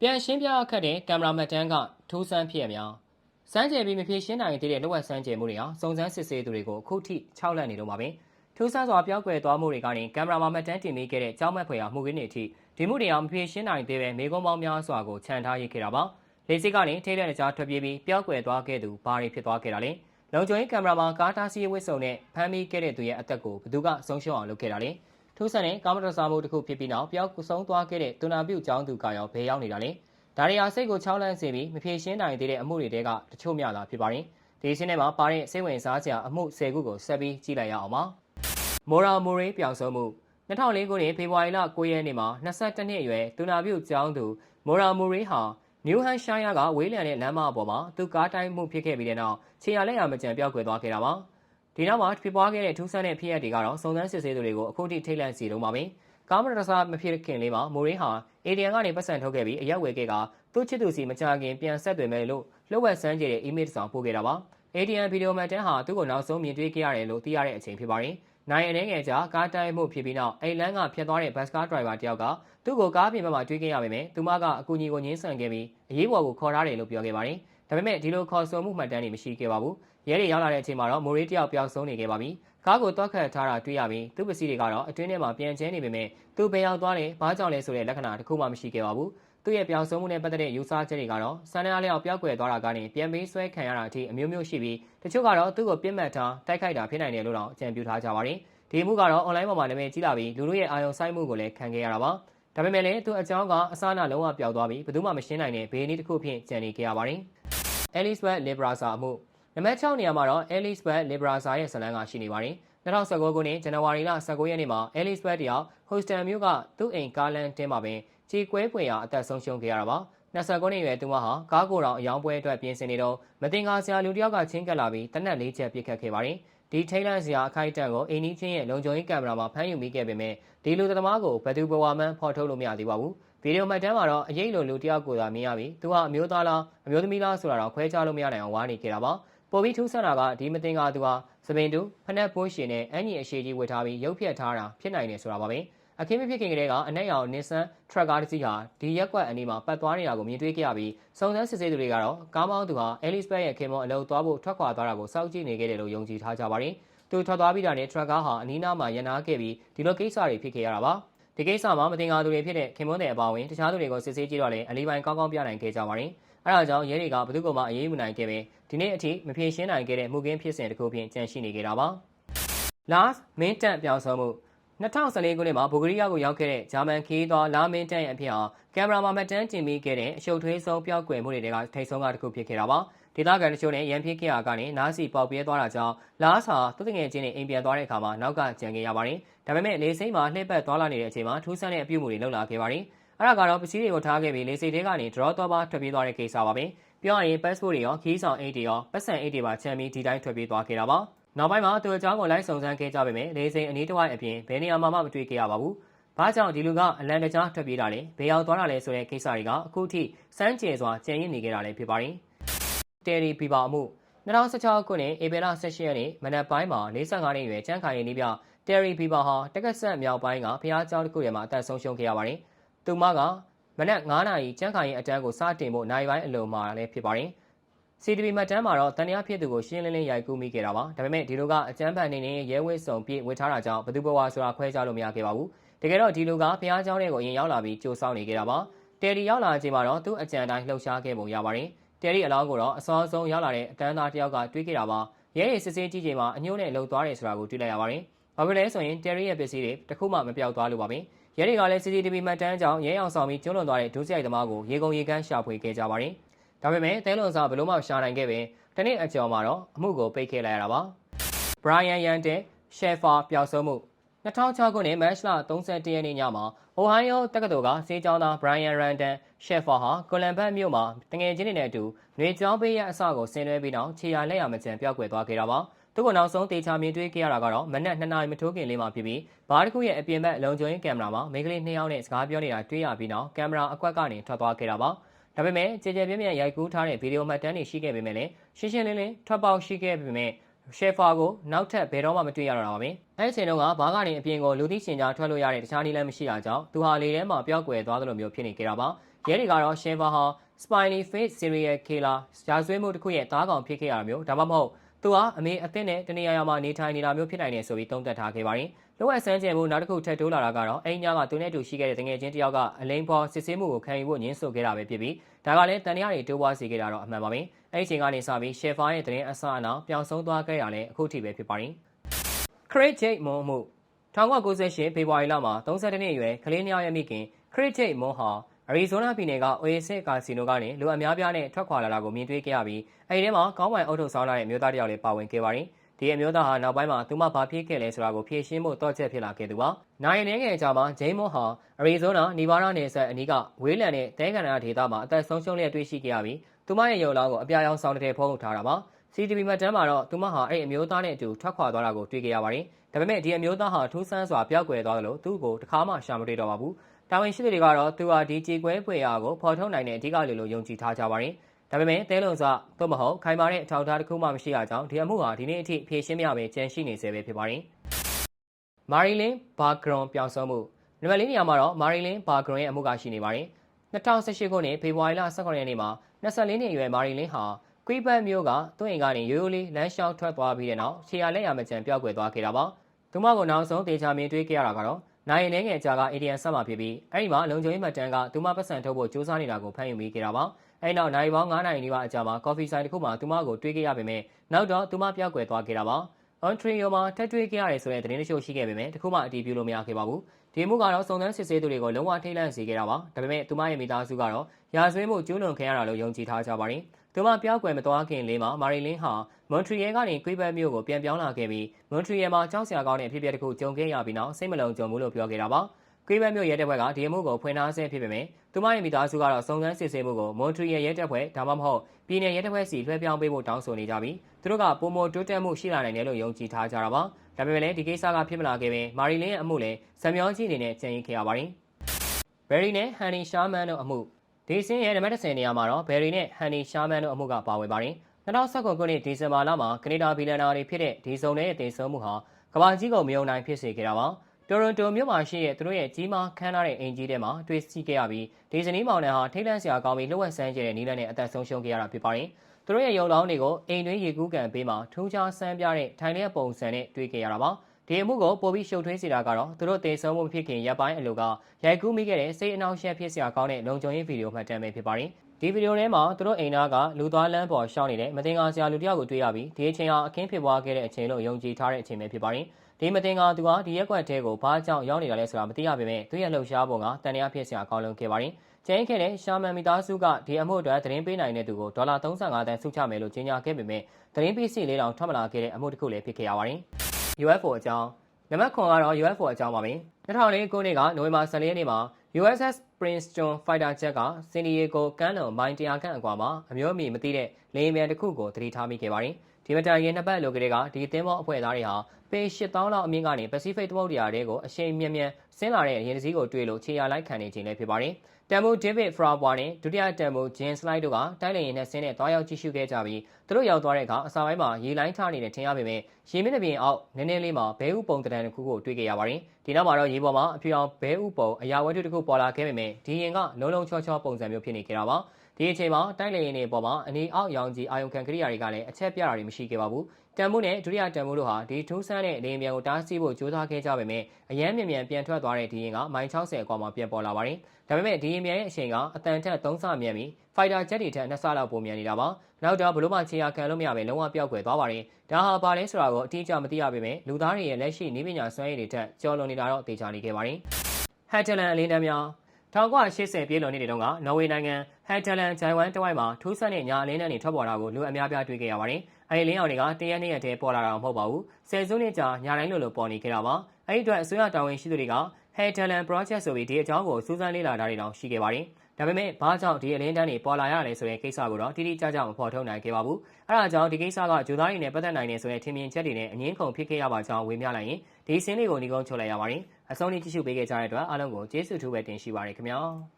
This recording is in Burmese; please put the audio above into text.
ပြန်ရှင်းပြခတ်တဲ့ကင်မရာမှတ်တမ်းကထိုးဆန်းဖြစ်ရများစမ်းကြယ်ပြီးမဖြေရှင်းနိုင်သေးတဲ့လောကစမ်းကြယ်မှုတွေဟာစုံစမ်းစစ်ဆေးသူတွေကိုအခုထိ၆လန့်နေတော့မှာပဲထိုးဆန်းစွာပြောက်ကွယ်သွားမှုတွေကနေကင်မရာမှာမှတ်တမ်းတင်ပေးခဲ့တဲ့ကြောင်းမက်ဖွယ်ရာမှုခင်းတွေအထိဒီမှုတွေဟာမဖြေရှင်းနိုင်သေးပဲမိကုံးပေါင်းများစွာကိုခြံထားရခဲ့တာပါလေစစ်ကနေထိတဲ့ကြားထွက်ပြေးပြီးပြောက်ကွယ်သွားခဲ့သူဘာတွေဖြစ်သွားခဲ့တာလဲလုံခြုံရေးကင်မရာမှာကားတားစီးဝစ်စုံနဲ့ဖမ်းမိခဲ့တဲ့သူရဲ့အသက်ကိုဘယ်သူကဆုံးရှုံးအောင်လုပ်ခဲ့တာလဲ ထိုးဆန်းတဲ့ကာမတော်စားမှုတစ်ခုဖြစ်ပြီးနောက်ပျောက်ဆုံးသွားခဲ့တဲ့တူနာပြုတ်ကျောင်းသူကရောဘယ်ရောက်နေတာလဲဒါရီယာစိတ်ကိုချောင်းလန့်စေပြီးမဖြေရှင်းနိုင်သေးတဲ့အမှုတွေတဲကတချို့များလာဖြစ်ပါတယ်ဒီရှင်းထဲမှာပါတဲ့စိတ်ဝင်စားစရာအမှု၁၀ခုကိုဆက်ပြီးကြည့်လိုက်ရအောင်ပါမော်ရာမိုရေးပြောင်ဆုံးမှု2004ခုနှစ်ဖေဖော်ဝါရီလ9ရက်နေ့မှာ22နှစ်အရွယ်တူနာပြုတ်ကျောင်းသူမော်ရာမိုရေးဟာနယူးဟန်ရှိုင်းယာကဝေးလံတဲ့လမ်းမပေါ်မှာသူကားတိုင်းမှုဖြစ်ခဲ့ပြီးတဲ့နောက်ခြေရလက်ရမကြံပြောက်ကွယ်သွားခဲ့တာပါ ဒီနောက်မှာဖြစ်ပွားခဲ့တဲ့ထူးဆန်းတဲ့ဖြစ်ရပ်တွေကတော့စုံစမ်းစစ်ဆေးသူတွေကိုအခုထိထိတ်လန့်စီတော့မှာပဲကာမရစာမဖြစ်ခင်လေးမှာမိုရေးဟာ ADN ကနေပတ်စံထုတ်ခဲ့ပြီးအရက်ဝယ်ခဲ့ကသူ့ချစ်သူစီမကြခင်ပြန်ဆက်သွယ်မယ်လို့လှုပ်ဝက်ဆန်းကျတဲ့ email ဆောင်ပို့ခဲ့တာပါ ADN ဗီဒီယိုမှတ်တမ်းဟာသူ့ကိုနောက်ဆုံးမြင်တွေ့ခဲ့ရတယ်လို့သိရတဲ့အချိန်ဖြစ်ပါတယ်နိုင်အနေငယ်ကြာကားတိုင်းမှုဖြစ်ပြီးနောက်အိမ်လန်းကဖျက်သွားတဲ့ဘတ်စကားဒရိုင်ဘာတယောက်ကသူ့ကိုကားပြင်ဘက်မှာတွေ့ခဲ့ရပေမဲ့သူမကအကူအညီကိုငင်းဆန်ခဲ့ပြီးအရေးပေါ်ကိုခေါ်ထားတယ်လို့ပြောခဲ့ပါတယ်။ဒါပေမဲ့ဒီလိုခေါ်ဆိုမှုမှတ်တမ်းတွေမရှိခဲ့ပါဘူး။ ရဲတွေရောက်လာတဲ့အချိန်မှာတော့မိုရီတယောက်ပျောက်ဆုံးနေခဲ့ပါပြီ။ကားကိုတွက်ခတ်ထားတာတွေ့ရပြီးသူ့ပစ္စည်းတွေကတော့အတွင်းထဲမှာပြန်ကျဲနေပေမဲ့သူဘယ်ရောက်သွားလဲဘာကြောင့်လဲဆိုတဲ့လက္ခဏာတစ်ခုမှမရှိခဲ့ပါဘူး။သူ့ရဲ့ပျောက်ဆုံးမှုနဲ့ပတ်သက်တဲ့ယူဆချက်တွေကတော့စံနာလျောက်ပျောက်ကွယ်သွားတာကနေပြန်ပေးဆွဲခံရတာအထိအမျိုးမျိုးရှိပြီးတချို့ကတော့သူ့ကိုပြစ်မှတ်ထားတိုက်ခိုက်တာဖြစ်နိုင်တယ်လို့တော့အကြံပြုထားကြပါတယ်။ဒီမှုကတော့ online ပေါ်မှာနာမည်ကြီးလာပြီးလူတို့ရဲ့အာရုံစိုက်မှုကိုလည်းခံခဲ့ရတာပါ။ဒါပေမဲ့လည်းသူအကြောင်းကအစအနလုံးဝပျောက်သွားပြီးဘယ်သူမှမရှင်းနိုင်တဲ့ဘေးနည်းတစ်ခုဖြင့်ကြံနေခဲ့ရပါတယ်။ Elizabeth Libraza အမှု နံပါတ်6နေရာမှာတော့ Elizabeth Libraza ရဲ့ဇာတ်လမ်းကရှိနေပါတယ်။2019ခုနှစ်ဇန်နဝါရီလ19ရက်နေ့မှာ Elizabeth တယောက် Houston မြို့ကသူ့အိမ်ကားလမ်းတင်းမှာပင်ခြေကွဲပွေရာအသက်ဆုံးရှုံးခဲ့ရတာပါ။29နှစ်အရွယ်သူမဟာကားကိုယ်တော်အယောင်ပွဲအတွက်ပြင်ဆင်နေတော့မတင်ကားဆရာလူတစ်ယောက်ကချင်းကပ်လာပြီးတနက်လေးချက်ပစ်ခတ်ခဲ့ပါတယ်။ဒီထိတ်လန့်စရာအခိုက်အတန့်ကိုအိမ်နီးချင်းရဲ့လုံခြုံရေးကင်မရာမှာဖမ်းယူမိခဲ့ပေမဲ့ဒီလူသမားကိုဘယ်သူဘဝမှဖော်ထုတ်လို့မရသေးပါဘူး။ဗီဒီယိုမှတ်တမ်းမှာတော့အရေးလိုလူတစ်ယောက်ကိုသာမြင်ရပြီးသူဟာအမျိုးသားလားအမျိုးသမီးလားဆိုတာတော့ခွဲခြားလို့မရနိုင်အောင်ဝါနေခဲ့တာပါ။ ပေါ်ပြီးထူးဆန်းတာကဒီမတင်ကားသူဟာစပင်တူဖနက်ပိုးရှင်နဲ့အန်ကြီးအရှိကြီးဝတ်ထားပြီးရုပ်ဖြတ်ထားတာဖြစ်နိုင်တယ်ဆိုတာပါပဲ။အခင်းမဖြစ်ခင်ကတည်းကအနက်ရောင်နစ်ဆန်ထရက်ကားတစ်စီးဟာဒီရက်ကွက်အနီးမှာပတ်သွားနေတာကိုမြင်တွေ့ခဲ့ရပြီးစုံစမ်းစစ်ဆေးသူတွေကတော့ကားမောင်းသူဟာအဲလစ်ဘက်ရဲ့ခင်မွန်အလုပ်သွားဖို့ထွက်ခွာသွားတာကိုစောင့်ကြည့်နေခဲ့တယ်လို့ယုံကြည်ထားကြပါတယ်။သူထွက်သွားပြီးတာနဲ့ထရက်ကားဟာအနီးနားမှာရန်နာခဲ့ပြီးဒီလိုကိစ္စတွေဖြစ်ခဲ့ရတာပါ။ဒီကိစ္စမှာမတင်ကားသူတွေဖြစ်တဲ့ခင်မွန်းတဲ့အပါအဝင်တခြားသူတွေကိုစစ်ဆေးကြည့်တော့လည်းအလီပိုင်းကောင်းကောင်းပြနိုင်ခဲ့ကြပါတယ်။ အဲဒါကြောင့်ရဲတွေကဘယ်သူကမှအရေးမနိုင်ခဲ့ပဲဒီနေ့အထိမဖြေရှင်းနိုင်ခဲ့တဲ့မှုကင်းဖြစ်စဉ်တစ်ခုဖြင့်ကြန့်ရှိနေကြတာပါ။ last မင်းတက်ပြောင်းဆုံးမှု2014ခုနှစ်မှာဘူဂရီးယားကိုရောက်ခဲ့တဲ့ဂျာမန်ခီးသွားလာမင်းတန်ရဲ့အဖြစ်ဟာကင်မရာမှာမှတ်တမ်းတင်ပြီးခဲ့တဲ့အရှုပ်ထွေးဆုံးပြောက်ကွယ်မှုတွေကထိတ်ဆုံးကတစ်ခုဖြစ်ခဲ့တာပါဒေသခံတချို့နဲ့ရန်ဖြစ်ခဲ့ရကနေနားစီပေါက်ပြဲသွားတာကြောင့်လာဆာသူတငယ်ချင်းနဲ့အိမ်ပြန်သွားတဲ့အခါမှာနောက်ကကြံခဲ့ရပါတယ်ဒါပေမဲ့လေစိမ့်မှာလှည့်ပတ်သွားလာနေတဲ့အချိန်မှာထူးဆန်းတဲ့အပြုအမူတွေလှုပ်လာခဲ့ပါတယ် အဲ့ဒါကတော့ပစ္စည်းတွေကိုထားခဲ့ပြီးလေစိတ်ထဲကနေ draw တော့ပါထွက်ပြေးသွားတဲ့ကိစ္စပါပဲပြောရရင် passport တွေရောခီးဆောင်အိတ်တွေရောပတ်စံအိတ်တွေပါချမ်းပြီးဒီတိုင်းထွက်ပြေးသွားခဲ့တာပါနောက်ပိုင်းမှာသူအကြောင်းကိုလိုက်စုံစမ်းခဲ့ကြပေမဲ့လေစိန်အနီးတစ်ဝိုက်အပြင်ဘယ်နေရာမှမမတွေ့ခဲ့ရပါဘူး။ဘာကြောင့်ဒီလူကအလန်တကြားထွက်ပြေးတာလဲဘယ်ရောက်သွားတာလဲဆိုတဲ့ကိစ္စတွေကအခုထိစမ်းကြယ်စွာကြံရည်နေကြတာလည်းဖြစ်ပါတယ်။တယ်ရီပီပါအမှု2016ခုနှစ်ဧပြီလ18ရက်နေ့မနက်ပိုင်းမှာ45နှစ်အရွယ်ကျန်းခိုင်ရေးနေပြတယ်ရီပီပါဟာတက္ကဆက်မြောက်ပိုင်းကဖျားကျောင်းတစ်ခုထဲမှာအသက်ဆုံးရှုံးခဲ့ရပါတယ်။ သူမကမနက်9နာရီကျန်းခိုင်ရေးအတန်းကိုစတင်ဖို့နိုင်ပိုင်းအလုံးမှာလည်းဖြစ်ပါတယ်။ CDB မှတ်တမ်းမှာတော့တန်တရားဖြစ်သူကိုရှင်းလင်းလင်းရိုက်ကူးမိခဲ့တာပါဒါပေမဲ့ဒီလိုကအကြမ်းဖက်နေနေရဲဝဲစုံပြည့်ဝေထားတာကြောင့်ဘသူဘဝဆိုတာခွဲခြားလို့မရခဲ့ပါဘူးတကယ်တော့ဒီလူကဖះเจ้าတွေကိုအရင်ရောက်လာပြီးကြိုးဆောင်နေခဲ့တာပါတယ်ရီရောက်လာချိန်မှာတော့သူ့အကြံတိုင်းလှုပ်ရှားခဲ့ပုံရပါတယ်တယ်ရီအလောင်းကိုတော့အစောဆုံးရောက်လာတဲ့အတန်းသားတယောက်ကတွေးခဲ့တာပါရဲရဲစစ်စစ်ကြီးချိန်မှာအညို့နဲ့လှုပ်သွားတယ်ဆိုတာကိုတွေ့လိုက်ရပါတယ်ဘာဖြစ်လဲဆိုရင်တယ်ရီရဲ့ပစ္စည်းတွေတခုမှမပြောက်သွားလို့ပါပဲ ရဲတွေကလည်း CCTV မှတ်တမ်းကြောင့်ရဲအောင်ဆောင်ပြီးကျွလွန်သွားတဲ့ဒုစရိုက်သမားကိုရေကုန်ရေကန်းရှာဖွေခဲ့ကြပါတယ်ဒါပေမဲ့သဲလွန်စာဘလို့မှရှာနိုင်ခဲ့ပင်တနေ့အကျော်မှာတော့အမှုကိုပိတ်ခဲ့လိုက်ရတာပါ။ Brian Yan တဲ့ Sheffer ပျောက်ဆုံးမှု2006ခုနှစ်မတ်လ31ရက်နေ့ညမှာ Ohio တက္ကသိုလ်ကစေးကျောင်းသား Brian Randon Sheffer ဟာကိုလံဘတ်မြို့မှာတငယ်ချင်းတွေနဲ့အတူနှွေကျောင်းပေးရအစကိုဆင်နွှဲပြီးနောက်ခြေရလက်ရမကျန်ပျောက်ကွယ်သွားခဲ့တာပါ။ သူကနောက်ဆုံးတေချာမြင်တွေ့ခဲ့ရတာကတော့မနက်2နာရီမထိုးခင်လေးမှာဖြစ်ပြီးဘားတစ်ခုရဲ့အပြင်ဘက်လုံခြုံရေးကင်မရာမှာမိန်းကလေး2ယောက်နဲ့စကားပြောနေတာတွေ့ရပြီးနောက်ကင်မရာအကွက်ကနေထွက်သွားခဲ့တာပါ။ဒါပေမဲ့ကြည်ကြဲပြင်းပြင်းရိုက်ကူးထားတဲ့ဗီဒီယိုမှတ်တမ်းတွေရှိခဲ့ပေမဲ့လည်းရှင်းရှင်းလင်းလင်းထွက်ပေါက်ရှိခဲ့ပေမဲ့ရှယ်ဖာကိုနောက်ထပ်ဘယ်တော့မှမတွေ့ရတော့တာပါပဲ။အဲဒီအချိန်တုန်းကဘားကနေအပြင်ကိုလူသိရှင်ကြားထွက်လို့ရတဲ့တခြားနည်းလမ်းမရှိတာကြောင့်သူဟာလေထဲမှာပျောက်ကွယ်သွားသလိုမျိုးဖြစ်နေကြတာပါ။ရဲတွေကတော့ရှင်းပါဟောင်း spiny face serial killer ရာဇဝတ်မှုတစ်ခုရဲ့သားကောင်ဖြစ်ခဲ့ရတာမျိုးဒါမှမဟုတ် သူဟာအမေအသစ်နဲ့တနေရာရာမှာနေထိုင်နေတာမျိုးဖြစ်နိုင်တယ်ဆိုပြီးသုံးသပ်ထားခဲ့ပါတယ်။လောကဆန်းကျင်မှုနောက်တစ်ခုထပ်တိုးလာတာကတော့အိမ်ညာကသူနဲ့တူရှိခဲ့တဲ့တငယ်ချင်းတယောက်ကအလိန်ဖော်စစ်ဆေးမှုကိုခံယူဖို့ညှင်းဆိုခဲ့တာပဲဖြစ်ပြီးဒါကလည်းတန်တရားတွေတိုးပွားစေခဲ့တာတော့အမှန်ပါပဲ။အဲ့ဒီအချိန်ကနေစပြီး Shefa ရဲ့တရင်အဆအနာပျောင်ဆုံးသွားခဲ့ရလဲအခုထိပဲဖြစ်ပါတယ်။ Craig Jake မုံမှု1998ဖေဖော်ဝါရီလမှာ32နှစ်အရွယ်ကလေးနှစ်ယောက်ရဲ့မိခင် Craig Jake မုံဟာ အရီဇိုနာပြည်နယ်က Oasis ကာစီနိုကနေလူအများပြားနဲ့ထွက်ခွာလာတာကိုမြင်တွေ့ခဲ့ရပြီးအဲဒီထဲမှာကောင်းပိုင်အုပ်ထုပ်ဆောင်လာတဲ့မျိုးသားတယောက်လည်းပါဝင်ခဲ့ပါတယ်။ဒီအမျိုးသားဟာနောက်ပိုင်းမှာသူမဘာဖြစ်ခဲ့လဲဆိုတာကိုဖြေရှင်းဖို့တော့ချက်ဖြစ်လာခဲ့သူပါ။နိုင်နေငယ်အကြာမှာဂျိမ်းမွန်ဟာအရီဇိုနာနီဗားနာနယ်စပ်အနီးကဝေးလံတဲ့တဲကန်နာဒေသမှာအသက်ဆုံးရှုံးလျက်တွေ့ရှိခဲ့ရပြီးသူမရဲ့ရုပ်လောင်းကိုအပြာရောင်ဆောင်တဲ့ဖုံးထုတ်ထားတာပါ။ CTV မှတ်တမ်းမှာတော့သူမဟာအဲ့အမျိုးသားနဲ့အတူထွက်ခွာသွားတာကိုတွေ့ခဲ့ရပါတယ်။ဒါပေမဲ့ဒီအမျိုးသားဟာထူးဆန်းစွာပျောက်ကွယ်သွားတယ်လို့သူ့ကိုတခါမှရှာမတွေ့တော့ပါဘူး။ တာဝန်ရှိသူတွေကတော့သူဟာဒီကြေကွဲဖွယ်ရာကိုဖော်ထုတ်နိုင်တဲ့အဓိကလူလို့ယုံကြည်ထားကြပါတယ်။ဒါပေမဲ့တဲလုံစသို့မဟုတ်ခိုင်မာတဲ့အထောက်အထားတစ်ခုမှမရှိရကြောင်းဒီအမှုဟာဒီနေ့အထိဖြေရှင်းမရပဲကြန့်ရှိနေဆဲပဲဖြစ်ပါတယ်။မာရီလင်းဘာဂရွန်ပြောင်းဆုံးမှုနံပါတ်၄နေရာမှာတော့မာရီလင်းဘာဂရွန်ရဲ့အမှုကရှိနေပါတယ်။2018ခုနှစ်ဖေဖော်ဝါရီလ18ရက်နေ့မှာ24နှစ်အရွယ်မာရီလင်းဟာကွီးပတ်မျိုးကသူ့အိမ်ကနေရိုးရိုးလေးလမ်းလျှောက်ထွက်သွားပြီးတဲ့နောက်ခြေရလက်ရမကြံပျောက်ကွယ်သွားခဲ့တာပါ။သူမကိုနောက်ဆုံးတေချာမြင်တွေ့ခဲ့ရတာကတော့ နိုင်ရင်ငယ်ကြာက ATM ဆက်မှာဖြစ်ပြီးအဲ့ဒီမှာလုံခြုံရေးမှတ်တမ်းကသူမပတ်စံထုတ်ဖို့စူးစမ်းနေတာကိုဖမ်းယူမိခဲ့တာပါ။အဲ့နောက်နိုင်ပေါင်း9နိုင်နီးပါးအကြာမှာကော်ဖီဆိုင်တစ်ခုမှာသူမကိုတွေ့ခဲ့ရပေမဲ့နောက်တော့သူမပျောက်ကွယ်သွားခဲ့တာပါ။ Ontario မှာထပ်တွေ့ခဲ့ရတယ်ဆိုတဲ့သတင်းတချို့ရှိခဲ့ပေမဲ့တခုမှအတည်ပြုလို့မရခဲ့ပါဘူး။ဒီမှုကတော့စုံစမ်းစစ်ဆေးသူတွေကိုလုံးဝထိတ်လန့်စေခဲ့တာပါ။ဒါပေမဲ့သူမရဲ့မိသားစုကတော့ရာဇဝတ်မှုကျူးလွန်ခဲ့ရတာလို့ယုံကြည်ထားကြပါတယ်။သူ မပြောက်ကွယ်မသွားခင်လေးမှာမာရီလင်းဟာမွန်ထရီယယ်ကနေကွေးဘတ်မြို့ကိုပြန်ပြောင်းလာခဲ့ပြီးမွန်ထရီယယ်မှာကြောက်စရာကောင်းတဲ့အဖြစ်အပျက်တစ်ခုကြုံခဲ့ရပြီးနောက်စိတ်မလုံခြုံဘူးလို့ပြောခဲ့တာပါကွေးဘတ်မြို့ရဲတပ်ဖွဲ့ကဒီအမှုကိုဖွင့်ထားဆဲဖြစ်ပေမဲ့သူမရဲ့မိသားစုကတော့စုံစမ်းစစ်ဆေးမှုကိုမွန်ထရီယယ်ရဲတပ်ဖွဲ့ဒါမှမဟုတ်ပြည်내ရဲတပ်ဖွဲ့စီလွှဲပြောင်းပေးဖို့တောင်းဆိုနေကြပြီးသူတို့ကပုံမတိုးတက်မှုရှိလာနိုင်တယ်လို့ယုံကြည်ထားကြတာပါဒါပေမဲ့လည်းဒီကိစ္စကဖြစ်မလာခဲ့ပင်မာရီလင်းရဲ့အမှုလည်းဇံမျောကြီးအနေနဲ့ကြံ့ရင်ခဲ့ရပါတယ်ဘယ်ရီနဲ့ဟန်နီရှာမန်တို့အမှု ဒီစင်းရဲ့နံပါတ်10နေရာမှာတော့ဘယ်ရီနဲ့ဟန်နီရှာမန်တို့အမှုကပါဝင်ပါတယ်2019ခုနှစ်ဒီဇင်ဘာလမှာကနေဒါဘီလန်နာတွေဖြစ်တဲ့ဒီစုံတဲ့တင်ဆုံးမှုဟာကမ္ဘာကြီးကိုမယုံနိုင်ဖြစ်စေခဲ့တာပါတိုရွန်တိုမြို့မှာရှိတဲ့သူတို့ရဲ့ကြီးမားခမ်းနားတဲ့အင်ဂျီထဲမှာတွေ့ရှိခဲ့ရပြီးဒီဇနီးမောင်နှံဟာထိတ်လန့်စရာကောင်းပြီးလှုပ်ဝက်ဆန်းကျတဲ့နီးလန်းနဲ့အသက်ဆုံးရှုံးခဲ့ရတာဖြစ်ပါတယ်။သူတို့ရဲ့ရုံလောင်းတွေကိုအိမ်တွင်းရေကူးကန်ပေးမှာထူးခြားဆန်းပြတဲ့ထိုင်လျက်ပုံစံနဲ့တွေ့ခဲ့ရတာပါ။ ဒီအမှုကိုပိုပြီးရှုပ်ထွေးစေတာကတော့သူတို့တေဆုံးမှုဖြစ်ခင်ရပ်ပိုင်းအလိုကရိုက်ကူးမိခဲ့တဲ့စိတ်အနှောင့်အယှက်ဖြစ်စရာကောင်းတဲ့လုံခြုံရေးဗီဒီယိုမှတ်တမ်းပဲဖြစ်ပါတယ်။ဒီဗီဒီယိုထဲမှာသူတို့အိမ်သားကလူသွားလမ်းပေါ်ရှောင်းနေတဲ့မတင်ကားစရာလူတစ်ယောက်ကိုတွေ့ရပြီးဒီအချိန်ဟာအခင်းဖြစ်ပွားခဲ့တဲ့အချိန်လို့ယုံကြည်ထားတဲ့အချိန်ပဲဖြစ်ပါတယ်။ဒီမတင်ကားသူကဒီရက်ကွက်ထဲကိုဘာကြောင့်ရောက်နေတာလဲဆိုတာမသိရပေမဲ့သူရဲ့လှုပ်ရှားပုံကတန်တရားဖြစ်စရာအကောင်းလုံးခဲ့ပါတယ်။ကျင်းခဲ့တဲ့ရှာမန်မီသားစုကဒီအမှုအတွက်သတင်းပေးနိုင်တဲ့သူကိုဒေါ်လာ35တန်းစုချမယ်လို့ကြေညာခဲ့ပေမဲ့သတင်းပေးစီလေးတောင်ထွက်မလာခဲ့တဲ့အမှုတစ်ခုလည်းဖြစ်ခဲ့ရပါတယ်။ UFO အကြောင်းနံပါတ်9ကတော့ UFO အကြောင်းပါပဲ2004ခုနှစ်ကနိုဝင်ဘာ14ရက်နေ့မှာ USS Princeton Fighter Jet ကစင်ဒီယေကိုကမ်းလွန်မိုင်100ခန့်အကွာမှာအမျိုးအမည်မသိတဲ့လေယာဉ်ပြန်တစ်ခုကိုသတိထားမိခဲ့ပါတယ် ဒီမတိုင်ခင်နှစ်ပတ်လိုကလေးကဒီသင်းဘောအဖွဲ့သားတွေဟာပေ8000လောက်အမြင့်ကနေ Pacific သမုဒ္ဒရာထဲကိုအရှိန်မြင့်မြင့်ဆင်းလာတဲ့ရင်တစည်းကိုတွေ့လို့ခြေရလိုက်ခံနေခြင်းလည်းဖြစ်ပါတယ်တမ်မူဒေးဗစ်ဖရာဘွာနဲ့ဒုတိယတမ်မူဂျင်စလိုက်တို့ကတိုက်လေယာဉ်နဲ့ဆင်းတဲ့တွားရောက်ကြည့်ရှုခဲ့ကြပြီးသူတို့ရောက်သွားတဲ့အခါအစာပိုင်းမှာရေလိုင်းချနေတဲ့ထင်ရပေမဲ့ရေမျက်နှာပြင်အောက်နည်းနည်းလေးမှာဘဲဥပုံတံတန်တစ်ခုကိုတွေ့ခဲ့ရပါတယ်။ဒီနောက်မှာတော့ရေပေါ်မှာအဖြူအောင်ဘဲဥပုံအရာဝတ္ထုတစ်ခုပေါ်လာခဲ့ပေမဲ့ဒီရင်ကလုံးလုံးချောချောပုံစံမျိုးဖြစ်နေကြတာပါ။ ဒီအချိန်မှာတိုက်လေယာဉ်တွေပေါ်မှာအနီအောက်ရောင်ကြီးအာယုံခံကရိယာတွေကလည်းအချက်ပြတာတွေမရှိခဲ့ပါဘူး။တန်မိုးနဲ့ဒုတိယတန်မိုးတို့ဟာဒီထူးဆန်းတဲ့လေယာဉ်ပြန်ကိုတားဆီးဖို့ကြိုးစားခဲ့ကြပေမဲ့အရန်မြန်မြန်ပြန်ထွက်သွားတဲ့ဒီရင်ကမိုင်60အကွာမှာပြန်ပေါ်လာပါတယ်။ဒါပေမဲ့ဒီရင်မြန်ရဲ့အချိန်ကအတန်ထက်3ဆမြန်ပြီးဖိုက်တာဂျက်တွေထက်2ဆလောက်ပိုမြန်နေတာပါ။နောက်တော့ဘလို့မှခြေရာခံလို့မရပဲလုံးဝပျောက်ကွယ်သွားပါတယ်။ဒါဟာဘာလဲဆိုတာကိုအတိအကျမသိရပေမဲ့လူသားတွေရဲ့လက်ရှိနည်းပညာစွမ်းရည်တွေထက်ကျော်လွန်နေတာတော့သိချနေခဲ့ပါတယ်။ဟက်တလန်အလင်းတန်းများ 1980ပြည်လွန်နှစ်တွေတုန်းကနော်ဝေနိုင်ငံဟက်တလန်ဂျိုင်ဝမ်တဝိုက်မှာထူးဆန်းတဲ့ညာအလင်းတန်းတွေထွက်ပေါ်လာကိုလူအများပြားတွေ့ခဲ့ရပါတယ်။အဲဒီလင်းအောင်တွေကတရက်နှစ်ရက်တည်းပေါ်လာတာမဟုတ်ပါဘူး။ဆယ်စုနှစ်ကြာညာတိုင်းလိုလိုပေါ်နေခဲ့တာပါ။အဲဒီအတွက်အစိုးရတာဝန်ရှိသူတွေကဟက်တလန် project ဆိုပြီးဒီအကြောင်းကိုစူးစမ်းလေ့လာတာတွေတောင်ရှိခဲ့ပါတယ်။ဒါပေမဲ့ဘာကြောင့်ဒီအလင်းတန်းတွေပေါ်လာရလဲဆိုတဲ့ကိစ္စကိုတော့တိတိကျကျမဖော်ထုတ်နိုင်ခဲ့ပါဘူး။အဲဒါကြောင့်ဒီကိစ္စကဂျိုသားတွေနဲ့ပတ်သက်နိုင်တယ်ဆိုတဲ့ထင်မြင်ချက်တွေနဲ့အငင်းခုန်ဖြစ်ခဲ့ရပါကြောင်းဝေမျှလိုက်ရင်ဒီစင်းလေးကိုညီကုန်းချုပ်လိုက်ရပါတယ်။ အဆုံးထိကြည့်ရှုပေးခဲ့ကြတဲ့အတွက်အားလုံးကိုကျေးဇူးထူးပဲတင်ရှိပါရခင်ဗျာ။